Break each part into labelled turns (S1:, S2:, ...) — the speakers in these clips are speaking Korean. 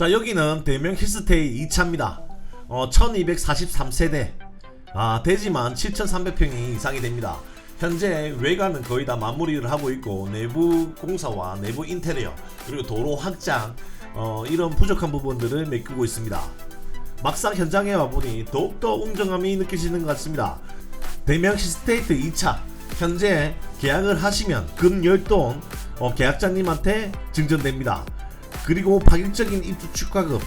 S1: 자 여기는 대명 힐스테이 2차입니다. 어, 1243세대. 아 되지만 7300평이 이상이 됩니다. 현재 외관은 거의 다 마무리를 하고 있고 내부 공사와 내부 인테리어 그리고 도로 확장 어, 이런 부족한 부분들을 메꾸고 있습니다. 막상 현장에 와보니 더욱더 웅장함이 느껴지는 것 같습니다. 대명 시스테이트 2차 현재 계약을 하시면 금 열돈 어, 계약자님한테 증정됩니다. 그리고 파격적인 입주 축하금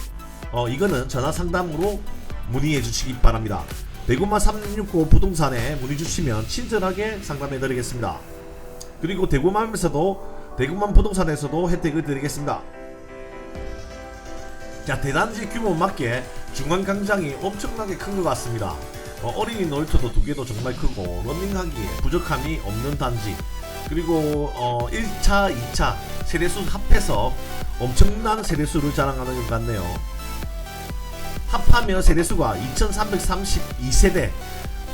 S1: 어, 이거는 전화 상담으로 문의해 주시기 바랍니다. 대구만 369 부동산에 문의 주시면 친절하게 상담해 드리겠습니다. 그리고 대구맘에서도 대구만 부동산에서도 혜택을 드리겠습니다. 자 대단지 규모 맞게 중앙 광장이 엄청나게 큰 것 같습니다. 어, 린이 놀이터도 두 개도 정말 크고 런닝하기에 부족함이 없는 단지 그리고 어, 1차, 2차 세대수 합해서 엄청난 세대수를 자랑하는 것 같네요. 합하면 세대수가 2332세대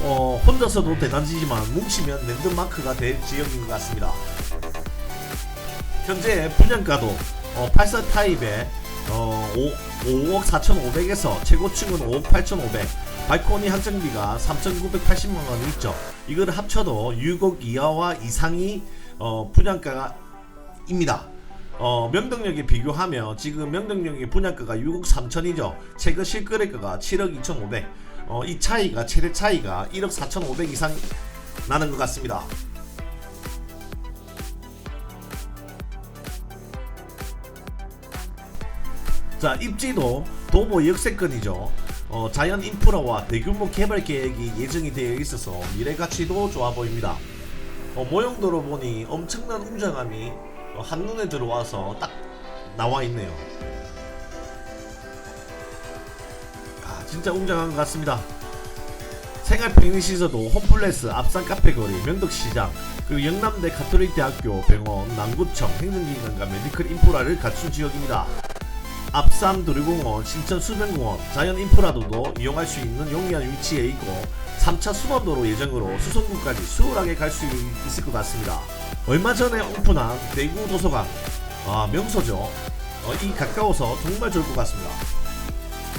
S1: 어, 혼자서도 대단지지만 뭉치면 랜드마크가 될 지역인 것 같습니다. 현재 분양가도 어, 84 타입에 어, 5, 억 4,500에서 최고층은 5억 8,500 발코니 한정비가 3,980만원 있죠 이거를 합쳐도 6억 이하와 이상이 어, 분양가가 입니다 어, 명동역에 비교하면 지금 명동역의 분양가가 6억 3천이죠 최근 실거래가가 7억 2,500 어, 이 차이가 최대 차이가 1억 4,500 이상 나는 것 같습니다 자 입지도 도보 역세권이죠. 어, 자연 인프라와 대규모 개발 계획이 예정이 되어 있어서 미래 가치도 좋아 보입니다. 어, 모형도로 보니 엄청난 웅장함이 어, 한눈에 들어와서 딱 나와 있네요. 아, 진짜 웅장한 것 같습니다. 생활 편의시설도 홈플레스, 앞산 카페거리, 명덕시장, 그리고 영남대 가톨릭대학교, 병원, 남구청, 행정기관과 메디컬 인프라를 갖춘 지역입니다. 앞산 도리공원, 신천 수변공원, 자연 인프라도도 이용할 수 있는 용이한 위치에 있고 3차 수원도로 예정으로 수성구까지 수월하게 갈 수 있을 것 같습니다. 얼마 전에 오픈한 대구 도서관, 아 명소죠. 어, 이 가까워서 정말 좋을 것 같습니다.